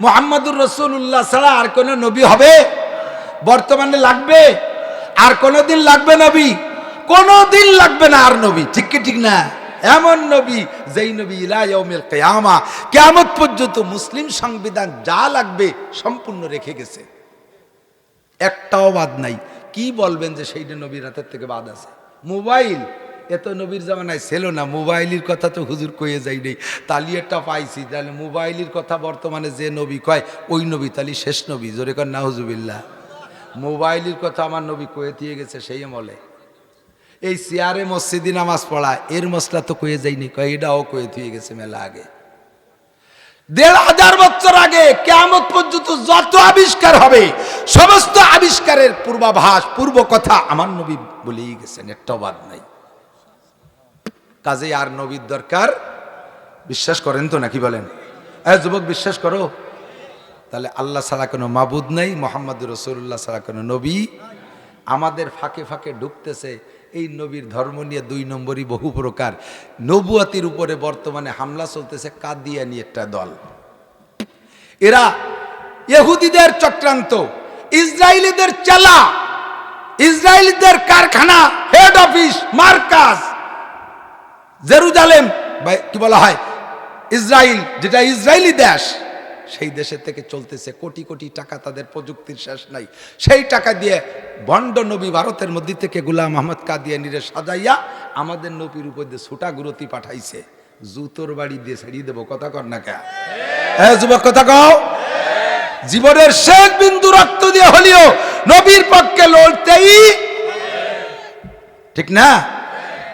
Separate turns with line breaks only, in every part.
মোহাম্মদুর রসুল্লাহ ছাড়া আর কোনো নবী হবে? বর্তমানে লাগবে? আর কোনোদিন লাগবে নবী? কোনোদিন লাগবে না আর নবী। ঠিক কি ঠিক না? এমন নবী যেই নবী ইলায়মের কেয়ামা। কেয়ামত পর্যন্ত মুসলিম সংবিধান যা লাগবে সম্পূর্ণ রেখে গেছে। একটাও বাদ নাই। কি বলবেন যে সেইটা নবীর হাতের থেকে বাদ আছে? মোবাইল। এত নবীর জামানায় ছিল না, মোবাইলের কথা তো হুজুর কয়ে যাই নেই। তালি একটা পাইছি, তাহলে মোবাইলের কথা বর্তমানে যে নবী কয়, ওই নবী তালি শেষ নবী, জোরে কর না হুজুবিল্লা মোবাইলের কথা আমার নবী কয়ে দিয়ে গেছে, সেই আমলে। এই চেয়ারে মসজিদি নামাজ পড়া, এর মশলা তো কয়ে যাইনি কয় এটাও কয়ে দিয়ে গেছে মেলা আগে। দেড় হাজার বছর আগে কেমন পর্যন্ত যত আবিষ্কার হবে, সমস্ত আবিষ্কারের পূর্বাভাস পূর্ব কথা আমার নবী বলেই গেছেন একটাও বাদ নাই। কাজে আর নবীর দরকার। বিশ্বাস করেন তো নাকি বলেন? এ যুবক, বিশ্বাস করো? তাহলে আল্লাহ ছাড়া কোনো মাবুদ নাই মোহাম্মদ রসুল্লাহ ছাড়া কোনো নবী। আমাদের ফাঁকে ফাঁকে ঢুকতেছে, এই নবীর ধর্ম নিয়ে দুই নম্বরই বহু প্রকার। নবুয়াতির উপরে বর্তমানে হামলা চলতেছে কাদিয়ানি একটা দল। এরা ইহুদিদের চক্রান্ত, ইসরায়েলিদের চালা, ইসরায়েলিদের কারখানা হেড অফিস মার্কাজ। জেরুজালেম। কি বলা হয়? ইসরায়েল যেটা ইসরায়েলি দেশ, সেই দেশের থেকে চলতেছে কোটি কোটি টাকা তাদের প্রযুক্তির শেষ নাই। সেই টাকা দিয়ে বন্ড নবী ভারতের মধ্যে থেকে গুলাম আহমদ কাদিয়ানিরে সাজাইয়া আমাদের নবীর উপর দিয়ে ছুটা গুরতি পাঠাইছে। জুতোর বাড়ি দিয়ে ছাড়িয়ে দেবো, কথা কর না কে? হ্যাঁ যুবক, কথা কও। জীবনের শেষ বিন্দু রক্ত দিয়ে হলিও নবীর পক্ষে লড়তেই ঠিক না?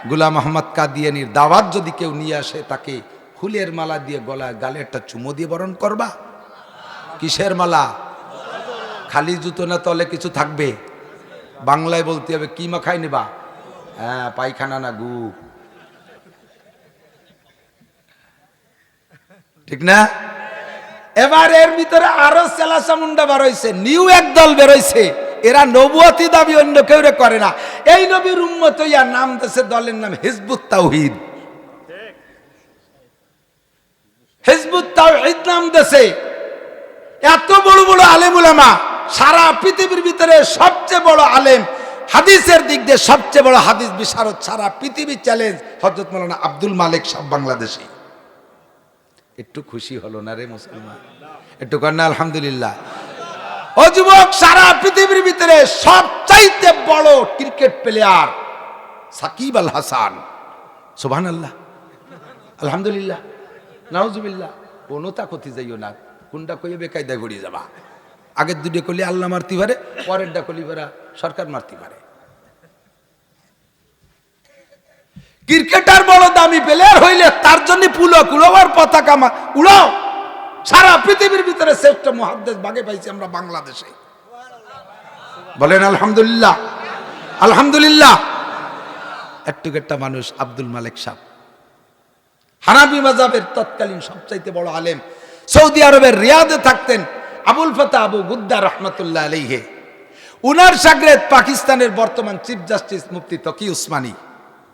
গুলাম মোহাম্মদ কাদিয়ানির দাওয়াত যদি কেউ নিয়ে আসে, তাকে ফুলের মালা দিয়ে গলায় গালে একটা চুমো দিয়ে বরণ করবা? কিসের মালা? খালি জুতো না তলে কিছু থাকবে? বাংলায় বলতে হবে, কি মাখাই নেবা? হ্যাঁ পায়খানা না গু। ঠিক না? এবার এর ভিতরে আরও সেলা চামুন্ডা বেরোইছে নিউ এক দল বেরোইছে এরা নবুয়াতি দাবি অন্য কেউ করে না। এই নবীর উম্মত হইয়া নাম দেশে দলের নাম হিজবুত তাওহিদ। হিজবুত তাওহিদ নাম দেশে এত বড় বড় আলেম উলামা, সারা পৃথিবীর ভিতরে সবচেয়ে বড় আলেম, হাদিসের দিক দিয়ে সবচেয়ে বড় হাদিস বিশারদ সারা পৃথিবীর চ্যালেঞ্জ হজরত মৌলানা আব্দুল মালিক সব বাংলাদেশি। একটু খুশি হলো না রে মুসলমান? একটু না, আলহামদুলিল্লাহ। ও যুবক, সারা পৃথিবীর ভিতরে সবচাইতে বড় ক্রিকেট প্লেয়ার সাকিব আল হাসান। সুবহান আল্লাহ আলহামদুলিল্লাহ। নাউজুবিল্লাহ। কোনো তা ক্ষতি যাইও না। কোনটা কইয়ে বেকায়দা ঘুরিয়ে যাবা। আগের দুটো কলি আল্লাহ মারতে পারে পরের ডা কলি বেড়া সরকার মারতে পারে। ক্রিকেটার বড় দামি প্লেয়ার হইলে তার জন্য পুলো কুলোবার পতাকা উড়াও। সারা পৃথিবীর ভিতরে শ্রেষ্ঠ মহাদেশ বাগে পাইছি আমরা বাংলাদেশে। বলেন, আলহামদুলিল্লাহ। আলহামদুলিল্লাহ। একটু একটা মানুষ আব্দুল মালিক সাহ হানাবি মাজাবের তৎকালীন সবচাইতে বড় আলেম সৌদি আরবের রিয়াদে থাকতেন আবুল ফাতা আবু গুদ্দা রহমতুল্লাহ আলাইহে। উনার সাগরেদ পাকিস্তানের বর্তমান চিফ জাস্টিস মুফতি তকি উসমানী।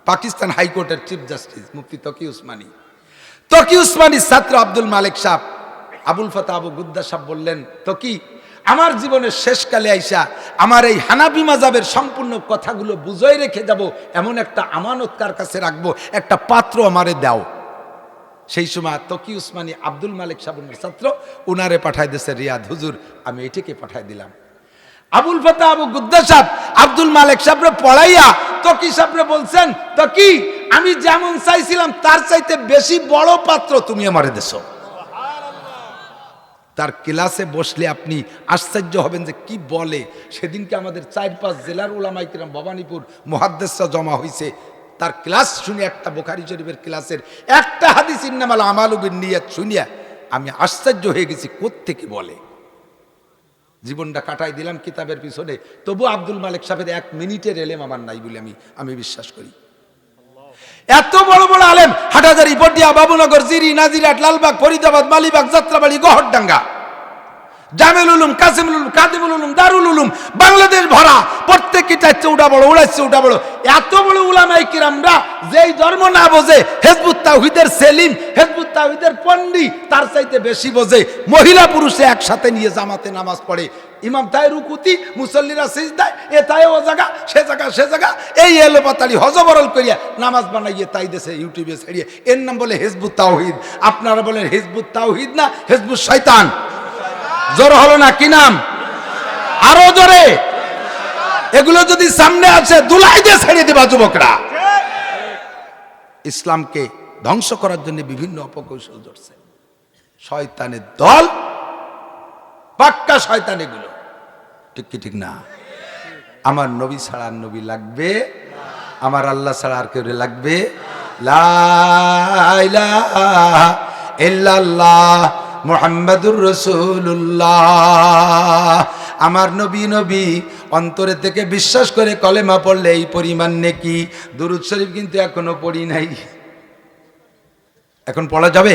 পাকিস্তান হাইকোর্টের চিফ জাস্টিস মুফতি তকি উসমানী। তকি উসমানীর ছাত্র আব্দুল মালিক সাহ আবুল ফাতা আবু গুদ্দা সাহ বললেন তকি আমার জীবনের শেষকালে আইসা আমার এই হানাবি মাজাবের সম্পূর্ণ কথাগুলো বুঝাই রেখে যাব, এমন একটা আমানত কার কাছে রাখব? একটা পাত্র আমারে দাও। সেই সময় তকি উসমানী আব্দুল মালিক সাবুনের ছাত্র, উনারে পাঠাই দিয়েছে রিয়াদ, হুজুর, আমি এটিকে পাঠাই দিলাম। আবুল ফাতা আবু গুদ্দা সাহেব আব্দুল মালিক সাহেবরে পড়াইয়া তকি সাহেবরে বলছেন, তকি, আমি যেমন চাইছিলাম, তার চাইতে বেশি বড় পাত্র তুমি আমারে দেছো। তার ক্লাসে বসলে আপনি আশ্চর্য হবেন যে কি বলে। সেদিনকে আমাদের চার পাঁচ জেলার ওলামাইকিরাম ভবানীপুর মহাদ্দেশরা জমা হয়েছে তার ক্লাস শুনে একটা বোখারি শরীফের ক্লাসের একটা হাদিস ইন্নামাল আমালুবিন নিয়াত শুনিয়া আমি আশ্চর্য হয়ে গেছি, কোত্থেকে বলে? জীবনটা কাটাই দিলাম কিতাবের পিছনে। তবু আব্দুল মালিক সাহেবের এক মিনিটের এলেম আমার নাই বলে আমি আমি বিশ্বাস করি। এত বড় বড় আলেম, হাটাজারি পটিয়া বাবুনগর, জিরি, নাজিরাট, লালবাগ, ফরিদাবাদ, মালিবাগ, যাত্রাবাড়ি, গহরডাঙ্গা। জামিল উলুম, কাসিমুল উলুম, কাদিমুল বাংলাদেশ ভরা, প্রত্যেকটা চাচ্ছে উঠা বড় উড়াচ্ছে উঠা বড়। এত বড় উলামাই কিরামরা যেই ধর্ম না বোঝে, হেজবুত তাহিদের সেলিম, হেজবুত তাহিদের পন্ডি, তার চাইতে বেশি বোঝে। মহিলা পুরুষে একসাথে নিয়ে জামাতে নামাজ পড়ে ইমাম তাই রুকুতি মুসল্লিরা সিজদায়, এ তাই ও জায়গা সে জায়গা সে জায়গা এই এলো পাতালি হজবরল করিয়া নামাজ বানাইয়ে তাই দেশে ইউটিউবে ছাড়িয়ে। এর নাম বলে হেজবুত তাওহিদ। আপনারা বলেন হেজবুত তাওহিদ না হেজবুত শয়তান? জোর হলো না, কি নাম? আরও জোরে। এগুলো যদি সামনে আছে দুলাই দিয়ে ছেড়ে দিবা যুবকরা। ইসলামকে ধ্বংস করার জন্য বিভিন্ন অপকৌশল ধরছে। শয়তানের দল পাক্কা শয়তান এগুলো ঠিক কি ঠিক না? আমার নবী ছাড়া আর নবী লাগবে? আমার আল্লাহ ছাড়া আর কেউ লাগবে? মুহাম্মাদুর রাসূলুল্লাহ। আমার নবী নবী অন্তরে থেকে বিশ্বাস করে কলেমা পড়লে এই পরিমাণ নেকি? দুরুদ শরীফ কিন্তু এখনও পড়ি নাই। এখন পড়া যাবে?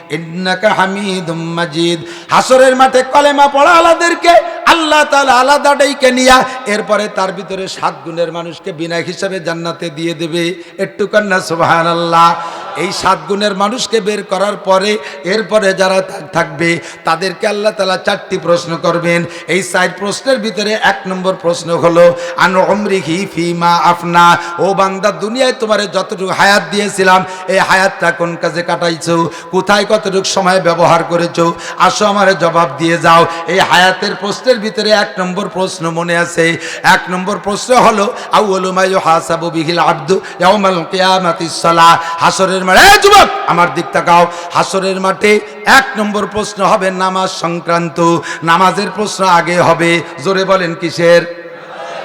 হাসরের মাঠে কলেমা পড়া আলাদেরকে আল্লাহ তালা আলাদা ডাইকে নিয়া, এরপরে তার ভিতরে সাত গুণের মানুষকে বিনা হিসাবে জান্নাতে দিয়ে দেবে। একটু কন্যা সুবহানাল্লাহ। এই সাত গুণের মানুষকে বের করার পরে, এরপরে যারা থাকবে, তাদেরকে আল্লাহ তাআলা চারটি প্রশ্ন করবেন। এই চার প্রশ্নের ভিতরে এক নম্বর প্রশ্ন হলো, আন অমরিহি ফিমা আফনা? ও বান্দা, দুনিয়ায় তোমারে যতটুকু হায়াত দিয়েছিলাম, এই হায়াতটা কোন কাজে কাটাইছো? কোথায় কতটুকু সময় ব্যবহার করেছ? আসো আমার জবাব দিয়ে যাও। এই হায়াতের প্রশ্নের ভিতরে এক নম্বর প্রশ্ন মনে আছে। এক নম্বর প্রশ্ন হলো, আউয়ালু মা ইউহাসাবু বিহিল আবদু ইয়াউমাল কিয়ামাতিস হাসরের মাঠে। এই যুবক, আমার দিক তাকাও। হাসরের মাঠে এক নম্বর প্রশ্ন হবে নামাজ সংক্রান্ত। নামাজের প্রশ্ন আগে হবে। জোরে বলেন কিসের?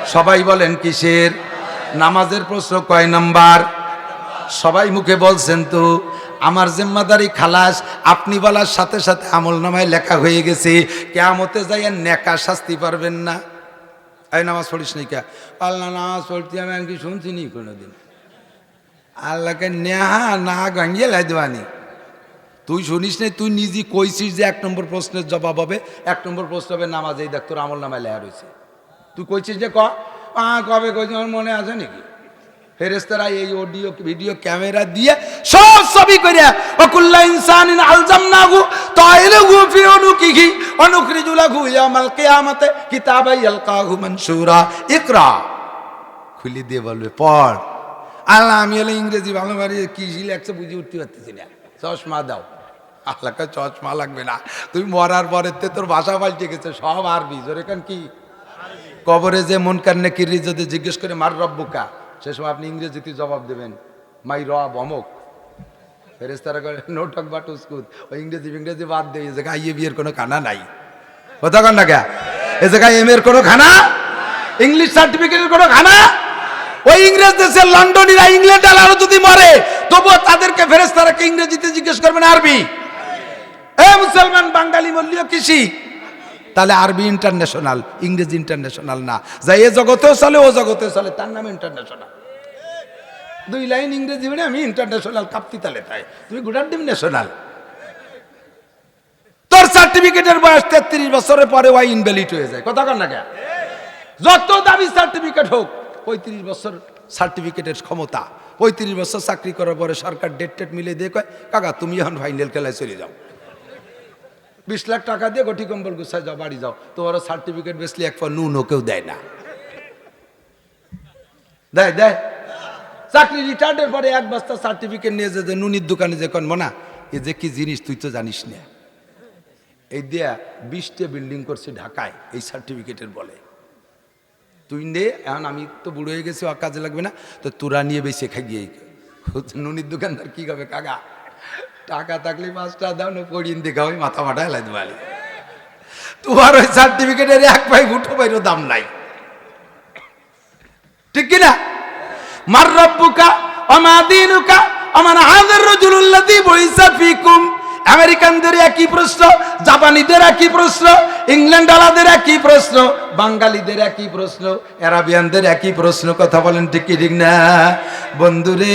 সবাই বলেন কিসের? নামাজের প্রশ্ন কয় নাম্বার? সবাই মুখে বলছেন তো, আমার জিম্মাদারি খালাস, আপনি বলার সাথে সাথে আমল নামায় লেখা হয়ে গেছে। কেয়ামতে যাইয়া নেকা শাস্তি পারবেন না। এই নামাজ পড়িস নি কে? আল্লাহ, নামাজ পড়তে আমি কি শুনছি নি কোনোদিন? আল্লাহকে নেহা না গাঙ্গিয়ে লাই তুই শুনিস নি, তুই নিজে কইছিস যে এক নম্বর প্রশ্নের জবাব হবে, এক নম্বর প্রশ্ন হবে নামাজ এই দেখ, তোর আমল নামায় লেখা রয়েছে। তুই কইছিস যে কবে কইছিস, আমার মনে আছে নাকি? ফেরেস্তারা এই অডিও, ভিডিও, ক্যামেরা দিয়ে সব ছবি করে অকুল্লা ইনসানিন আলজামনাহু তাইলহু ফি উনুকিহি অনুখরিজু লাহু ইয়ামাল কিয়ামাতে, কিতাবাই ইয়ালকাহু মানসুরা ইকরা। খুলি দিয়ে বলবে, পড়। আল্লাহ, আমি হলে ইংরেজি ভালো পারি, কি লেখছে বুঝে উঠতে পারতেছি না। চশমা দাও। আল্লাহকে চশমা লাগবে না। তুই মরার পরে তে তোর ভাষা পাল্টে গেছে, সব আরবি। জোরে কান কি? কবরে যে মন কান্নে কিরি যদি জিজ্ঞেস করে, মার রব্বুকা সে সময় আপনি ইংরেজিতে জবাব দেবেন, মাই রব অমক। ফেরেস্তারা করে নোটক বা বাট উস্কুত। ওই ইংরেজি ইংরেজি বাদ দিয়ে এই জায়গায় আইয়ে বিয়ের কোনো খানা নাই। কথা কন না কে? এ জায়গায় এম এর কোনো খানা? ইংলিশ সার্টিফিকেটের কোনো খানা? ওই ইংরেজ দেশের লন্ডনীরা ইংল্যান্ড আরও যদি মরে, তবুও তাদেরকে ফেরেস্তারাকে ইংরেজিতে জিজ্ঞেস করবেন, আরবি। এ মুসলমান, বাঙালি, মল্লীয় কৃষি। তাহলে আরবি ইন্টারন্যাশনাল ইংরেজি ইন্টারন্যাশনাল না। যা এ জগতেও চলে, ও জগতেও চলে, তার নাম ইন্টারন্যাশনাল দুই লাইন ইংরেজি মানে আমি ইন্টারন্যাশনাল কাপ্তি তালে তাই। তুমি গুডার ডিম ন্যাশনাল তোর সার্টিফিকেটের বয়স তেত্রিশ বছরের পরে ওয়াই ইনভ্যালিড হয়ে যায়। কথা কর না কে যত দামি সার্টিফিকেট হোক পঁয়ত্রিশ বছর সার্টিফিকেটের ক্ষমতা, পঁয়ত্রিশ বছর চাকরি করার পরে সরকার ডেট টেট মিলে দিয়ে কয়, কাকা, তুমি এখন ফাইনাল খেলায় চলে যাও। বিশ লাখ টাকা দিয়ে গটি কম্বল গুছায় যাও, বাড়ি যাও। তোমার সার্টিফিকেট বেসলে এক পর নুনও কেউ দেয় না। দেয় দেয়। চাকরি রিটায়ার্ডের পরে এক বস্তা সার্টিফিকেট নিয়ে যে যে নুনির দোকানে যে কনবো না এ যে কি জিনিস তুই তো জানিস না। এই দিয়া বিশটা বিল্ডিং করছে ঢাকায়, এই সার্টিফিকেটের বলে। তুই নে, এখন আমি তো বুড়ো হয়ে গেছি, আর কাজে লাগবে না। তো তোরা নিয়ে বেশি খাই গিয়ে নুনির দোকানদার, কি হবে কাকা? টাকা থাকলে পাঁচটা দাও, না পড়িয়ে দেখা ওই মাথা মাথা এলাই দেবালি তোমার ওই সার্টিফিকেটের এক পাই উঠো পাইরও দাম নাই। ঠিক কিনা? মার রব্বুকা, অমা দিনুকা আমার হাজার রজুল্লাদি বইসা ফিকুম। আমেরিকানদের একই প্রশ্ন, জাপানিদের একই প্রশ্ন ইংল্যান্ড আলাদের একই প্রশ্ন, বাঙালিদের একই প্রশ্ন, অ্যারাবিয়ানদের একই প্রশ্ন, কথা বলেন ঠিক ঠিক না? বন্ধুরে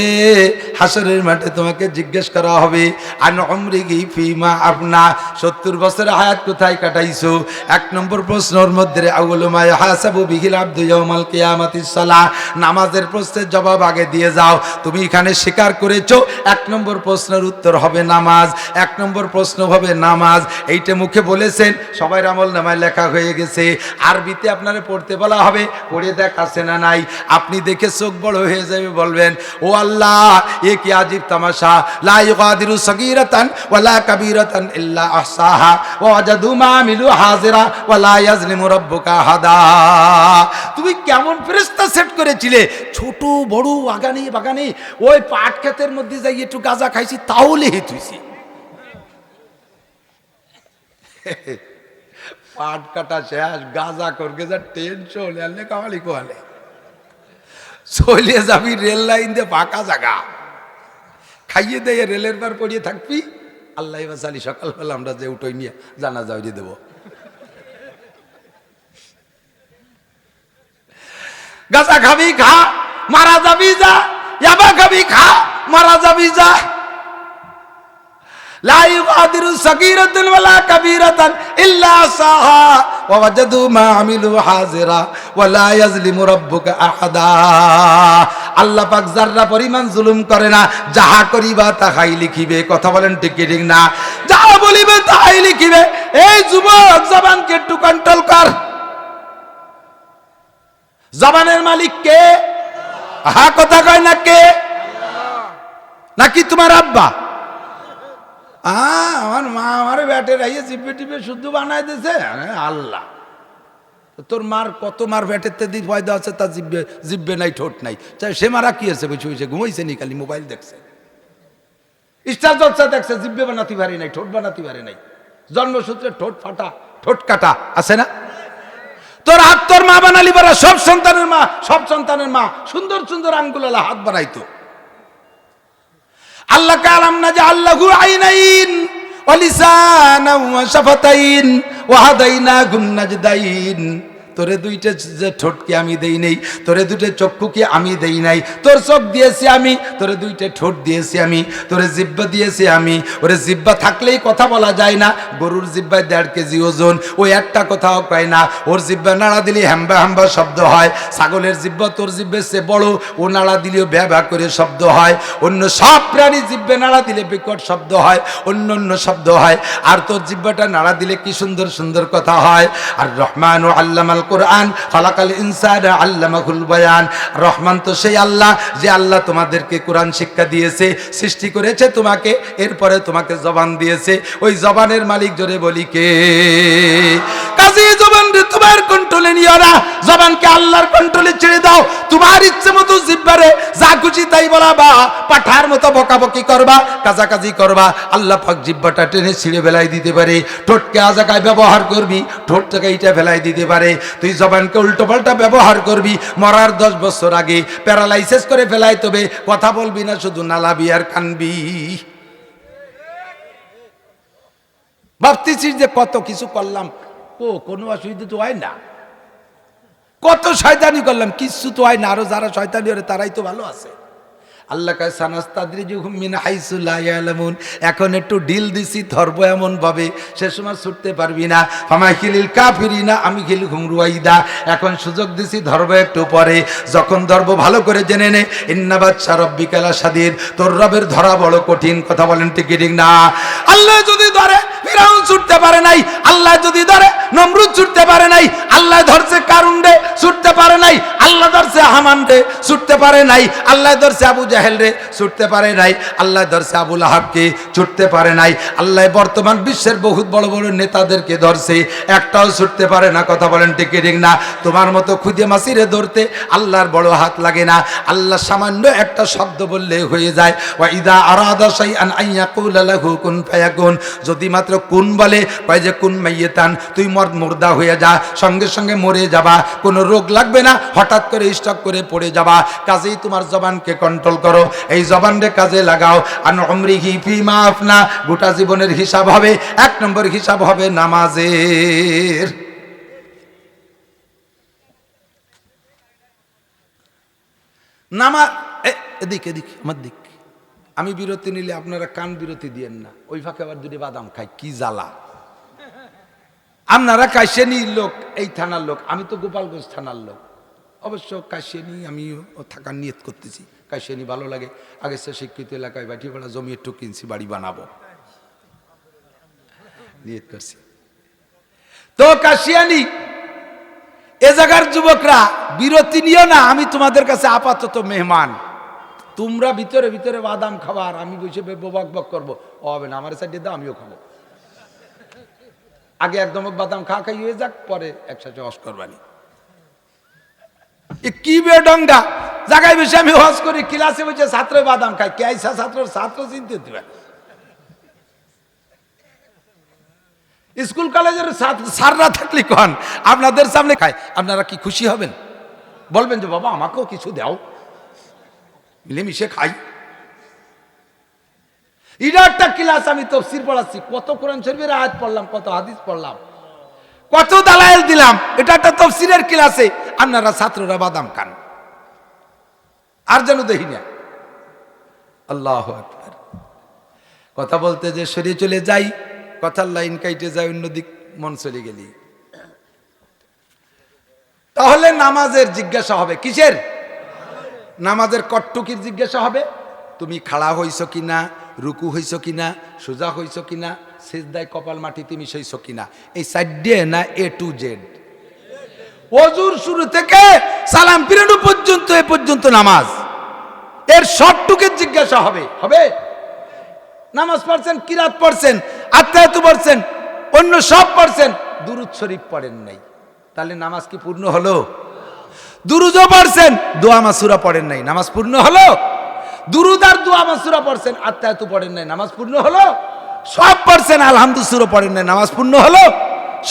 হাসরের মাঠে তোমাকে জিজ্ঞেস করা হবে, আন অমরিগি ফিমা আপনা সত্তর বছরের হায়াত কোথায় কাটাইছো? এক নম্বর প্রশ্নর মধ্যে আউলমায় হাসাবু বিহিল আব্দু ইয়াউমাল কিয়ামাতিস সালাহ নামাজের প্রশ্নের জবাব আগে দিয়ে যাও, তুমি এখানে স্বীকার করেছ? এক নম্বর প্রশ্নের উত্তর হবে নামাজ, এক নম্বর প্রশ্ন হবে নামাজ। এইটা মুখে বলেছেন, সবাই আমল নামায় লেখা হয়ে গেছে। আরবিতে আপনারা পড়তে বলা হবে, পড়ে দেখাচ্ছে না নাই। আপনি দেখে চোখ বড় হয়ে যাবে, বলবেন, ও আল্লাহ, এ কি আজিব তামাশা? লা ইউগাদিরু সগীরাতান ওয়ালা কাবীরাতান ইল্লা আহসাহা। ওয়া ওয়াজাদু মা আমিলু হাজিরা ওয়ালা ইয়াজলিমু রাব্বুকা হাদা তুমি কেমন ফেরেশতা সেট করেছিলে? ছোট, বড় বাগানে বাগানে। ওই পাট ক্ষেতের মধ্যে যাই একটু গাজা খাইছি, তাও লেহে তুইছি পাট কাটা শেষ, গাঁজা করকে যা টেনশন এলে কামালি কোয়ালে চলে যাবি রেল লাইন দিয়ে ফাঁকা জায়গা। খাইয়ে দিয়ে রেলের বার পড়িয়ে থাকবি। আল্লাহ বাসালি সকালবেলা আমরা যে উঠোই নিয়ে জানা যাও দিয়ে দেবো। গাছা খাবি খা, মারা যাবি যা, ইয়াবা খাবি খা, মারা যাবি যা। لا يغادر صغيرة ولا كبيرة إلا صاها ووجدوا ما عملوا حاضرا ولا يظلم ربك أحدا আল্লাহ পাক যাররা পরিমাণ জুলুম করে না যাহা করিবা তাহাই লিখিবে কথা বলেন ঠিক কি ঠিক না যাহা বলিবে তাহাই লিখিবে এই যুবক জবানকে একটু কন্ট্রোল কর জবানের মালিক কে হা কথা কয় না কে নাকি তোমার আব্বা আ, আমার মা আমার ব্যাটে রাইয়ে চিপে টিপে শুদ্ধ বানাই দিছে আল্লাহ। তোর মার কত মার ব্যাটের তে দিয়ে পয়দা আছে তা জিব্বে জিব্বে নাই ঠোঁট নাই। চাই সে মারা কি আছে? বসে বসে ঘুমাইছে নি খালি মোবাইল দেখছে। স্টার জলসা দেখছে জিব্বে বানাতে পারি নাই ঠোঁট বানাতে পারি নাই। জন্মসূত্রে ঠোঁট ফাটা ঠোঁট কাটা আছে না? তোর হাত তোর মা বানালি পারা সব সন্তানের মা সব সন্তানের মা সুন্দর সুন্দর আঙ্গুলালা হাত বানাইতো। আল্লাহ কালাম না যে আল্লাহু ওয়ালিসানা ওয়া শাফাতাইন ওয়া হাদাইনা গুন্নাজদাইন তোরে দুইটা যে ঠোঁটকে আমি দেই নেই, তোরে দুটো চক্ষুকে আমি দেই নাই। তোর চোখ দিয়েছি আমি, তোরে দুইটা ঠোঁট দিয়েছি আমি, তোরে জিব্বা দিয়েছি আমি। ওরে জিব্বা থাকলেই কথা বলা যায় না, গরুর জিব্বায় দেড় কেজি ওজন ওই একটা কথাও কয় না। ওর জিব্বা নাড়া দিলে হ্যাম্বা হ্যাম্বা শব্দ হয়, ছাগলের জিব্বা তোর জিব্বে সে বড়, ও নাড়া দিলেও ভ্যা করে শব্দ হয়। অন্য সব প্রাণী জিব্বে নাড়া দিলে বিকট শব্দ হয়, অন্য অন্য শব্দ হয়। আর তোর জিব্বাটা নাড়া দিলে কি সুন্দর সুন্দর কথা হয়? আর রহমান ও আল্লামাল কোরআন ফালাকাল ইনসান, আল্লামাহুল বয়ান। রহমান তো সেই আল্লাহ যে আল্লাহ তোমাদেরকে কোরআন শিক্ষা দিয়েছে, সৃষ্টি করেছে তোমাকে, এরপরে তোমাকে জবান দিয়েছে। ওই জবানের মালিক জোরে বলি কে? কাজী জবান রে তোমার কন্ট্রোলে নিও না। জবানকে আল্লাহর কন্ট্রোলে ছেড়ে দাও। তোমার ইচ্ছে মতো জিব্বারে যা খুশি তাই বলা বা পাঠার মতো বকাবকি করবা, কাজাকাজি করবা। আল্লাহ পাক জিব্বাটা টেনে ছিঁড়ে ফেলাই দিতে পারে। ঠোঁটকে আজাকায় ব্যবহার করবি ঠোঁটটাকে এইটা ফেলাই দিতে পারে। তুই জবানকে উল্টো পাল্টা ব্যবহার করবি। মরার দশ বছর আগে প্যারালাইসিস করে ফেলাই তবে কথা বলবি না, শুধু নালাবি আর কানবি। ভাবতেছিস যে কত কিছু করলাম ও কোনো অসুবিধা তো হয় না। কত শয়তানি করলাম, কিচ্ছু তো হয় না, আরও যারা শয়তানি করে তারাই তো ভালো আছে। আল্লাহ কাছে সানাস্তাদ্রিজুহুম মিন হাইসু লা ইয়ালামুন। এখন একটু ডিল দিছি, ধরব এমন ভাবে সে সময় ছুটতে পারবি না। ফামাই খিলিল কাফিরিনা, আমি খিল ঘুমরুয়াইদা এখন সুযোগ দিছি, ধরব একটু পরে। যখন ধরব, ভালো করে জেনে নে। ইন্নাবাদ সারব্বিকালা সাদির তোর রবের ধরা বড় কঠিন, কথা বলেন ঠিক না? আল্লাহ যদি ধরে, ফিরাউন ছুটতে পারে নাই। আল্লাহ যদি ধরে, নমরুদ ছুটতে পারে নাই। আল্লাহ ধরছে কারুন রে ছুটতে পারে নাই। আল্লাহ ধরছে হামান রে ছুটতে পারে নাই। আল্লাহ ধরছে আবু জাহেল রে, ছুটতে পারে নাই। আল্লাহ ধরছে আবুল আহাবকে, ছুটতে পারে নাই। আল্লাহ বর্তমান বিশ্বের বহুত বড় বড় নেতাদেরকে ধরছে। একটাও ছুটতে পারে না, কথা বলেন টিকে ঠিক না? তোমার মতো খুদে মাসিরে ধরতে আল্লাহর বড় হাত লাগে না। আল্লাহ সামান্য একটা শব্দ বললে হয়ে যায়। ওয়া ইদা আরাদা শাইআন আইয়াকুলা লাহু কুন ফায়াকুন। যদি মাত্র কুন বলে, কয় যে কুন মাইয়েতান, তুই মর মুর্দা হয়ে যা, সঙ্গে সঙ্গে মরে যাবা। কোনো রোগ লাগবে না, হঠাৎ করে স্টক করে পড়ে যাবা। কাজেই তোমার জবানকে কন্ট্রোল করো। এই জবানকে কাজে লাগাও। আন অমরিহি ফি মাফনা গোটা জীবনের হিসাব হবে, এক নম্বর হিসাব হবে নামাজের। নামা এদিক এদিক, আমার দিক। আমি বিরতি নিলে আপনারা কান বিরতি দিয়েন না। ওই ফাঁকে আবার দুটি বাদাম খাই, কি জ্বালা। আপনারা কাশেনি লোক, এই থানার লোক, আমি তো গোপালগঞ্জ থানার লোক। অবশ্য কাশেনি আমি থাকার নিয়ত করতেছি। কাশেনি ভালো লাগে। আগে সে শিক্ষিত এলাকায় বাটিপাড়া জমি একটু কিনছি, বাড়ি বানাবো। নিয়ত করছি। তো কাশিয়ানি, এ জায়গার যুবকরা, বিরতি নিও না, আমি তোমাদের কাছে আপাতত মেহমান। তোমরা ভিতরে ভিতরে বাদাম খাবার আমি বসে বক বক করব। ও হবে না, আমার সাইডে দাও, আমিও খাব। আগে একদম বাদাম খা, খাই, হয়ে যাক, পরে একসাথে হস করবানি। এ কি বেডঙ্গা জায়গায় বেশি আমি হস করি, ক্লাসে বসে ছাত্র বাদাম খাই। কে আইসা ছাত্র ছাত্র চিনতে দিবেন স্কুল কলেজের সাররা থাকলে কন, আপনাদের সামনে খায় আপনারা কি খুশি হবেন? বলবেন যে, বাবা, আমাকেও কিছু দাও। মিলেমিশে খাই। এটা একটা ক্লাস আমি তফসির পড়াচ্ছি। কত কোরআন শরীফের আয়াত পড়লাম, কত হাদিস পড়লাম। কত দালাইল দিলাম। এটা একটা তফসিরের ক্লাসে আপনারা ছাত্ররা বাদাম খান। আর যেন দেখি না। আল্লাহ কথা বলতে যে সরে চলে যাই, কথার লাইন কাইটে যায়, অন্যদিক মন চলে গেলি। তাহলে নামাজের জিজ্ঞাসা হবে, কিসের? নামাজের কট্টুকির জিজ্ঞাসা হবে, তুমি খাড়া হইছ কিনা, রুকু হইছ কিনা, সোজা হইছ কিনা, সেজদায় কপাল মাটি মাটিতে মিশাইছ কিনা, এই সাইডে না এ টু জেড অজুর শুরু থেকে সালাম পিরানো পর্যন্ত, এ পর্যন্ত নামাজ। এর সবটুকের জিজ্ঞাসা হবে। হবে? নামাজ পড়ছেন কিরাত পড়ছেন? আত্মায়তু পড়ছেন, অন্য সব পড়ছেন। দুরুদ শরীফ পড়েন নাই। তাহলে নামাজ কি পূর্ণ হলো? দুরুজও পড়ছেন, দোয়া মাসুরা পড়েন নাই। নামাজ পূর্ণ হলো? দুরুদ আর দোয়া মাসুরা পড়ছেন, আত্মায়তু পড়েন নাই। নামাজ পূর্ণ হলো? সব পড়ছেন আলহামদুসুরও পড়েন নাই। নামাজ পূর্ণ হলো?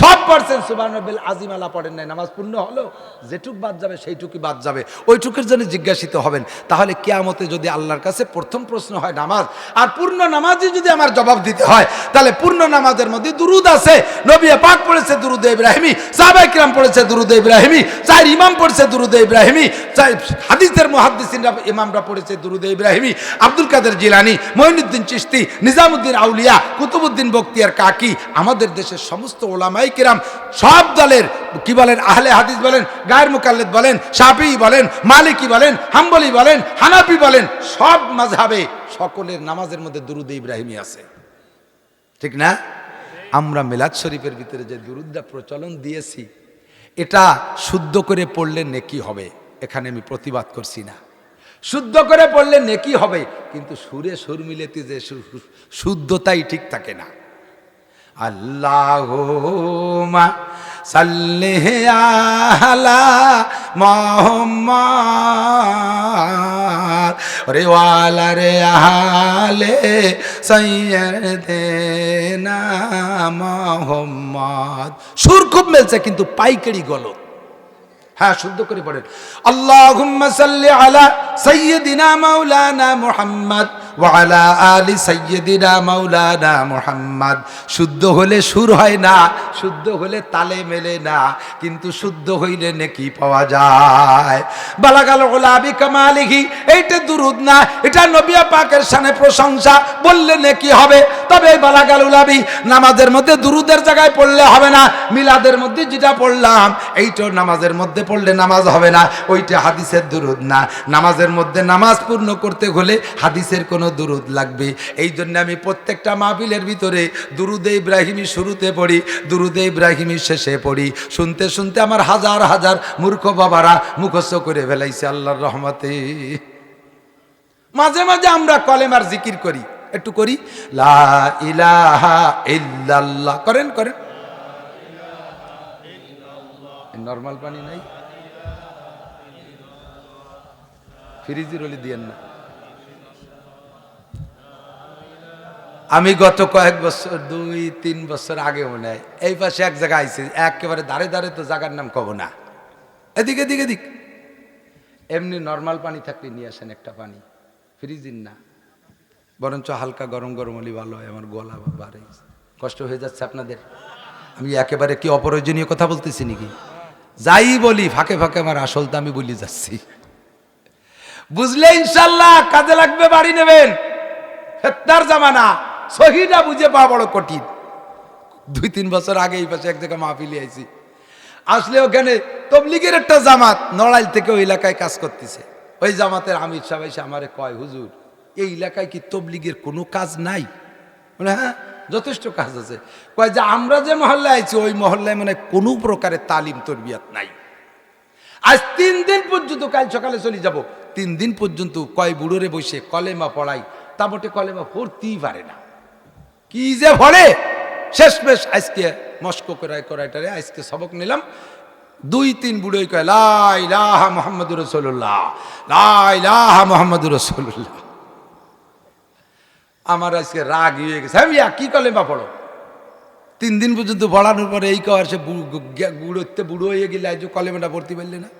সব পড়ছেন সুবান আজিমালা পড়েন নাই, নামাজ পূর্ণ হলো, যেটুক বাদ যাবে সেইটুকুই বাদ যাবে। ওইটুকুর জন্য জিজ্ঞাসিত হবেন, তাহলে কেয়ামতে যদি আল্লাহর কাছে প্রথম প্রশ্ন হয় নামাজ, আর পূর্ণ নামাজই যদি আমার জবাব দিতে হয়, তাহলে পূর্ণ নামাজের মধ্যে দুরুদ আছে। নবী পাক পড়েছে দুরুদ ইব্রাহিমী সাহাবা ইকরাম পড়েছে দুরুদ ইব্রাহিমী, চার ইমাম পড়েছে দুরুদ ইব্রাহিমী, চার হাদিসের মুহাদ্দিসিনরা, ইমামরা পড়েছে দুরুদ ইব্রাহিমী, আব্দুল কাদের জিলানি মঈনুদ্দিন চিস্তি নিজামুদ্দিন আউলিয়া, কুতুবুদ্দিন বক্তিয়ার কাকি, আমাদের দেশের সমস্ত ওলামাই কিরাম সব দলের কি বলেন? আহলে হাদিস বলেন, গায়ের মুকাল্লেদ বলেন, শাফি বলেন, মালিকি বলেন, হাম্বলি বলেন হানাপি বলেন, সব মাঝহাবে সকলের নামাজের মধ্যে দুরুদ ইব্রাহিমী আছে। ঠিক না? আমরা মিলাদ শরীফের ভিতরে যে দুরুদ্দা প্রচলন দিয়েছি, এটা শুদ্ধ করে পড়লে নেকি হবে। এখানে আমি প্রতিবাদ করছি না। শুদ্ধ করে পড়লে নেকি হবে, কিন্তু সুরে সুর মিলেতে যে শুদ্ধতাই ঠিক থাকে না। আল্লাহ সাল্লে আলা মোহাম্মদ। রে ওয়ালা রে আলে না মোহাম্মদ। সুর খুব মেলছে, কিন্তু পাইকারি গলত। হ্যাঁ শুদ্ধ করে পড়েন। আল্লাহুম্মা সাল্লি আলা সাইয়্যিদিনা মাওলানা মুহাম্মদ। ওয়া আলা সাইয়্যিদিনা মাওলানা মুহাম্মদ। শুদ্ধ হলে সুর হয় না, শুদ্ধ হলে তালে মেলে না, কিন্তু শুদ্ধ হইলে নেকি পাওয়া যায়। বালাগাল গোলাবি কামালিহি, এইটা দুরুদ না, এটা নবী পাকের শানে প্রশংসা, বললে নেকি হবে। তবে বালাগাল উলাবি নামাজের মধ্যে দুরুদের জায়গায় পড়লে হবে না, মিলাদের মধ্যে যেটা পড়লাম এইটা নামাজের মধ্যে পড়লে নামাজ হবে না, ওইটা হাদিসের দুরুদ না। নামাজের মধ্যে নামাজ পূর্ণ করতে হলে হাদিসের কোনো দুরুদ লাগবে। এই জন্য আমি প্রত্যেকটা মাহফিলের ভিতরে দুরুদে ইব্রাহিমী শুরুতে পড়ি, দুরুদে ইব্রাহিমী শেষে পড়ি। শুনতে শুনতে আমার হাজার হাজার মূর্খ বাবারা মুখস্থ করে ফেলাইছে আল্লাহর রহমতে। মাঝে মাঝে আমরা কলেমার জিকির করি, একটু করি, লা ইলাহা ইল্লাল্লাহ। করেন করেন। নর্মাল পানি নাই। ফ্রিজের হলে দিয়েন না। আমি গত কয়েক বছর, দুই, তিন বছর আগে মনে হয়, এই পাশে এক জায়গায় আইছি, একেবারে দাঁড়ে দাঁড়ে তো জায়গার নাম কব না। এদিক এদিক এদিক। এমনি নর্মাল পানি থাকলে নিয়ে আসেন একটা পানি। ফ্রিজিন না। বরঞ্চ হালকা গরম গরম হলে ভালো হয়, আমার গলা বাড়ে। কষ্ট হয়ে যাচ্ছে আপনাদের। আমি একেবারে কি অপ্রয়োজনীয় কথা বলতেছি নাকি? যাই বলি, ফাঁকে ফাঁকে আমার আসল তো আমি বলি যাচ্ছি। বুঝলে ইনশাল্লাহ কাজে লাগবে, বাড়ি নেবেন। জামানা। সহিটা বুঝে পাওয়া বড় কঠিন। দুই, তিন বছর আগে এই পাশে এক জায়গায় মাহফিলি আইছি। আসলে ওখানে তবলিগের একটা জামাত নড়াইল থেকে ওই এলাকায় কাজ করতেছে। ওই জামাতের আমির সাহেব এসে আমারে কয়, হুজুর, এই এলাকায় কি তবলিগের কোনো কাজ নাই? মানে হ্যাঁ যথেষ্ট কাজ আছে। কয় যে, আমরা যে মহল্লায় আছি ওই মহল্লায় মানে কোনো প্রকারের তালিম তরবিয়াত নাই। আজ তিন দিন পর্যন্ত কাল সকালে চলে যাব। তিন দিন পর্যন্ত কয়, বুড়োরে বসে কলেমা পড়াই। তা মোটে কলেমা পড়তেই পারে না। কি যে ভরে? শেষ বেশ আজকে মস্কো করাই করাইটারে আজকে সবক নিলাম। দুই তিন বুড়োই কয় লাই লাহা মোহাম্মদ রসুল্লাহ লাই লাহা মোহাম্মদ রসুল্লাহ আমার আজকে রাগ হয়ে গেছে। আমি কি কলেমা পড়ো? তিন দিন পর্যন্ত পড়ানোর পরে এই কর সে বুড়োতে বুড়ো হয়ে গেলে আজ কলেমাটা পড়তে পারলে না?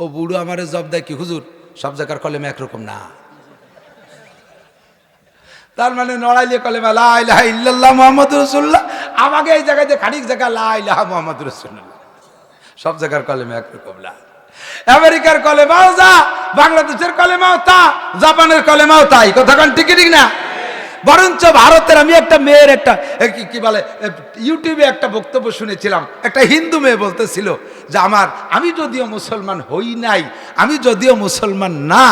ও বুড়ো আমার জব দেয় কি হুজুর? সব জায়গার কলেমা একরকম না। তার মানে নড়াইলে কলেমা লাহা ইল্লাল্লাহ মোহাম্মদ রসুল্লাহ আমাকে এই জায়গায় যে খানিক জায়গা লাহা মোহাম্মদ রসুল্লাহ সব জায়গার কলেমা একরকম না আমেরিকার কলেমাও যা, বাংলাদেশের কলেমাও তা, জাপানের কলেমাও তাই। কথা কান ঠিক ঠিক না? বরঞ্চ ভারতের আমি একটা মেয়ের একটা কি বলে ইউটিউবে একটা বক্তব্য শুনেছিলাম। একটা হিন্দু মেয়ে বলতেছিল যে, আমার, আমি যদিও মুসলমান হই নাই, আমি যদিও মুসলমান না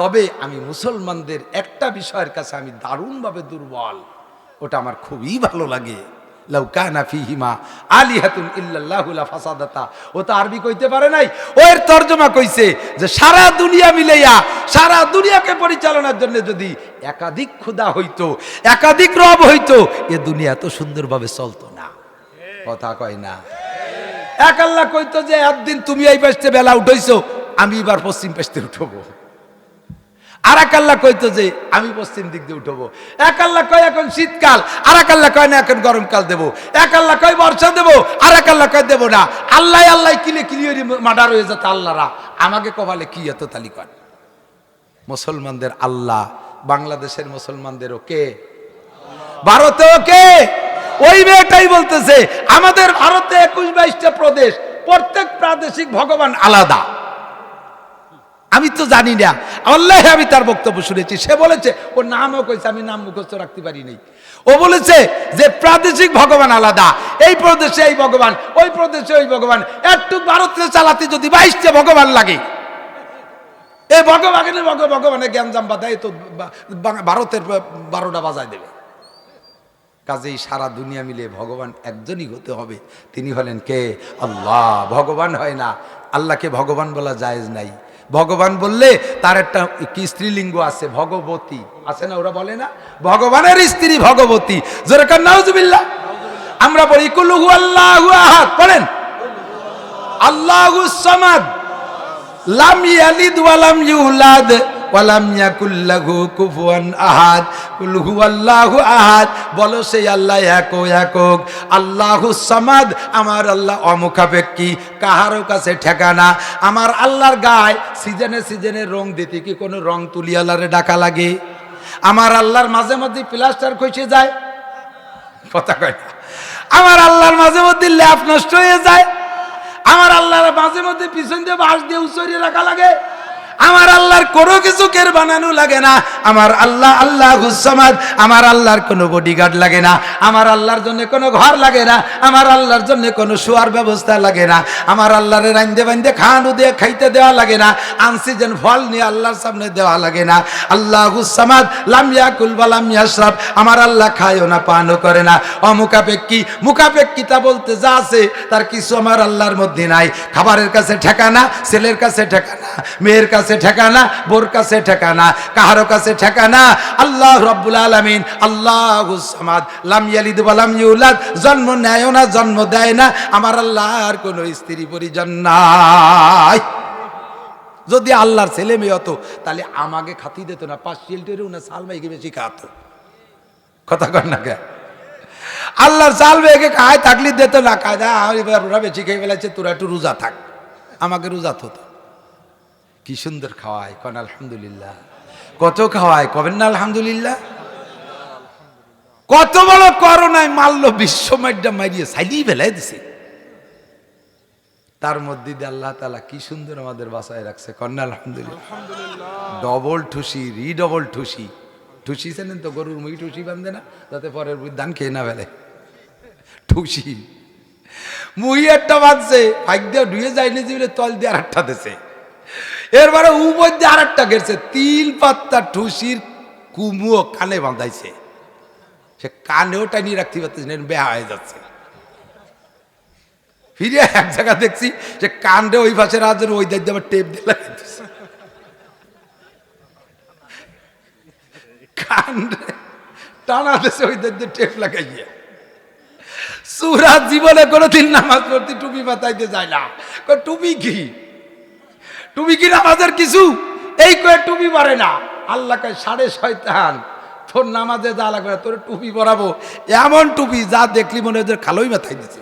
তবে আমি মুসলমানদের একটা বিষয়ের কাছে আমি দারুণভাবে দুর্বল, ওটা আমার খুবই ভালো লাগে। লাউকানা আরবি কইতে পারে নাই? ও এর তর্জমা কইছে যে সারা দুনিয়া সারা দুনিয়াকে পরিচালনার জন্য যদি একাধিক ক্ষুধা হইতো, একাধিক রব হইতো, এ দুনিয়া এত সুন্দরভাবে চলতো না। কথা কয় না। এক আল্লাহ কইতো যে, একদিন তুমি এই পাশে বেলা উঠাইছো আমি এবার পশ্চিম পাশে উঠবো। আর এক আল্লাহ কইতো যে, আমি পশ্চিম দিক দিয়ে উঠবো। এক আল্লাহ কয়, এখন শীতকাল। আর এক আল্লাহ কয়, না, এখন গরমকাল দেবো। এক আল্লাহ কয়, বর্ষা দেবো। আর এক আল্লাহ কয়, দেবো না। আল্লাহ আল্লাহ, কিলে কিলিয়রি মার্ডার হয়ে যেত আল্লাহরা আমাকে কবালে কি এত তালিকান মুসলমানদের আল্লাহ, বাংলাদেশের মুসলমানদেরও কে? ভারতেও কে? ওই মেয়েটাই বলতেছে, আমাদের ভারতে একুশ বাইশটা প্রদেশ, প্রত্যেক প্রাদেশিক ভগবান আলাদা। আমি তো জানি না। আল্লাহ আমি তার বক্তব্য শুনেছি। সে বলেছে ওর নামও কইছে, আমি নাম মুখস্থ রাখতে পারি নাই। ও বলেছে যে, প্রাদেশিক ভগবান আলাদা। এই প্রদেশে এই ভগবান, ওই প্রদেশে ওই ভগবান। একটু ভারতে চালাতে যদি বাইশটা ভগবান লাগে। এই ভগবানের ভগ, ভগবানের তো বা- বা- ভারতের বারোটা বাজায় দেবে। কাজেই সারা দুনিয়া মিলে ভগবান একজনই হতে হবে। তিনি হলেন কে? আল্লাহ। ভগবান হয় না। আল্লাহকে ভগবান বলা জায়েজ নাই। ভগবান বললে, তার একটা কি স্ত্রীলিঙ্গ আছে? ভগবতী। আছে না, ওরা বলে না? ভগবানের স্ত্রী ভগবতী। জোরেকার নাউজবিল্লা আমরা বলি, কুলুহু আল্লাহু আহাদ। পড়েন আল্লাহু সামাদ, লাম ইয়ালিদ ওয়ালাম ইউলাদ। ওয়ালাম ইয়াকুল লাহু কুফুয়ান আহাদ। কুল হুয়াল্লাহু আহাদ। বলো সেই আল্লাহ একক একক। আল্লাহু সামাদ। আমার আল্লাহ অমুখাপেক্ষী। কাহারও কাছে ঠেকানা। আমার আল্লাহর গায়ে সিজনে সিজনে রং দিতে কি কোনো রং তুলিয়ালারে ডাকা লাগে? আমার আল্লাহর মাঝে মধ্যে প্লাস্টার খসে যায়। কথা কয় না। আমার আল্লাহর মাঝে মধ্যে ল্যাপ নষ্ট হয়ে যায়। আমার আল্লাহর মাঝে মধ্যে পিছন দিয়ে বাঁশ দিয়ে উচরিয়ে রাখা লাগে। আমার আল্লাহর কোনো কিছু কের বানানো লাগে না। আমার আল্লাহ আল্লাহ হুসামাদ আমার আল্লাহর কোনো বডিগার্ড লাগে না। আমার আল্লাহর জন্য কোনো ঘর লাগে না। আমার আল্লাহর জন্য কোনো শোয়ার ব্যবস্থা লাগে না। আমার আল্লাহরে রাইন্দে বাইন্দে খানু দিয়ে খাইতে দেওয়া লাগে না। আনসিজন ফল নিয়ে আল্লাহর সামনে দেওয়া লাগে না। আল্লাহ হুসামাদ লামিয়া কুলবা লামিয়া সব আমার আল্লাহ খায়ও না, পানও করে না। অমুখাপেক্ষী মুখাপেক্ষিতা বলতে যা আছে, তার কিছু আমার আল্লাহর মধ্যে নাই। খাবারের কাছে ঠেকানা ছেলের কাছে ঠেকানা মেয়ের কাছে ঠেকানা, বোর কাছে ঠেকানা কাহারো কাছে ঠেকানা। আল্লাহ রব্বুল আলামিন, আল্লাহ সামাদ, লাম ইয়ালিদ ওয়া লাম ইউলাদ, জন্ম নেয় না, জন্ম দেয় না, আমার আল্লাহর কোনো স্ত্রী পরিজন নাই। যদি আল্লাহর ছেলে মেয়ে হতো, তাহলে আমাকে খাতি দিত না, পাঁচ শিল্টেরও না সালমাইকে বেশি খাতো কথা কর না কে আল্লাহর চাল বেগে খায় থাকলি দিত না, খায় দা এবার বেশি খেয়ে ফেলেছে, তোরা একটু রোজা থাক। আমাকে রোজা হতো কি সুন্দর খাওয়ায় কন আলহামদুলিল্লাহ। কত খাওয়ায় কবেন না আলহামদুলিল্লাহ? কত বড় করোনায় মারলো বিশ্ব মাইডা মারিয়ে সাইলি বেলায় দিছে। তার মধ্যে দিয়ে আল্লাহ তালা কি সুন্দর আমাদের বাসায় রাখছে কন্যা আলহামদুলিল্লাহ। ডবল ঠুসি রি ডবল ঠুসি। ঠুসি চেনেন তো গরুর মুই ঠুসি বান্ধে না যাতে পরের ধান খেয়ে না ফেলে। ঠুসি। মুই একটা বাঁধছে ফাইক দিয়ে ডুয়ে যায়নি যে তল দিয়ে আর একটা দিছে। এরপরে উপর দিয়ে আর একটা গেছে, তিল পাত্তা ঠুসির কুমুও কানে বাঁধাইছে। সে কানেও টানিয়ে রাখতে পারতেছে বেহা হয়ে যাচ্ছে। ফিরে এক জায়গা দেখছি যে কান্দে ওই পাশে রাজের ওই দায়িত্ব আবার টেপ দিয়ে লাগাই দিছে। টানা দেশে ওই দায়িত্ব টেপ লাগাইয়া। সুরা জীবনে কোনোদিন নামাজ পড়তে টুপি মাথাইতে যায় না। টুপি কি? টুপি কি নামাজের কিছু? এই কয়ে টুপি মারে না। আল্লাহ কয় সাড়ে শয়তান তোর নামাজে যা লাগবে না, তোর টুপি পরাবো। এমন টুপি যা দেখলি মনে হয় খালোই মাথায় দিছে।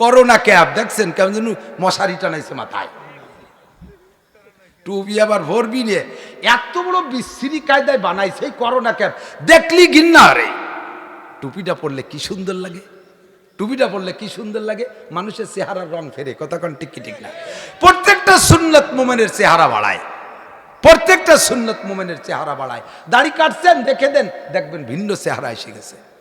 করোনা ক্যাব দেখছেন কেমন যেন মশারি টানাইছে মাথায়। টুপি আবার ভরবি নিয়ে এত বড় বিশ্রী কায়দায় বানাইছে করোনা ক্যাব দেখলি ঘিন্না রে। টুপিটা পরলে কি সুন্দর লাগে? টুপিটা পড়লে কি সুন্দর লাগে? মানুষের চেহারার রং ফেরে কতক্ষণ টিকি ঠিক না? প্রত্যেকটা সুন্নত মোমেনের চেহারা বাড়ায়। প্রত্যেকটা সুন্নত মোমেনের চেহারা বাড়ায়। দাড়ি কাটছেন, দেখে দেন, দেখবেন ভিন্ন চেহারা এসে গেছে।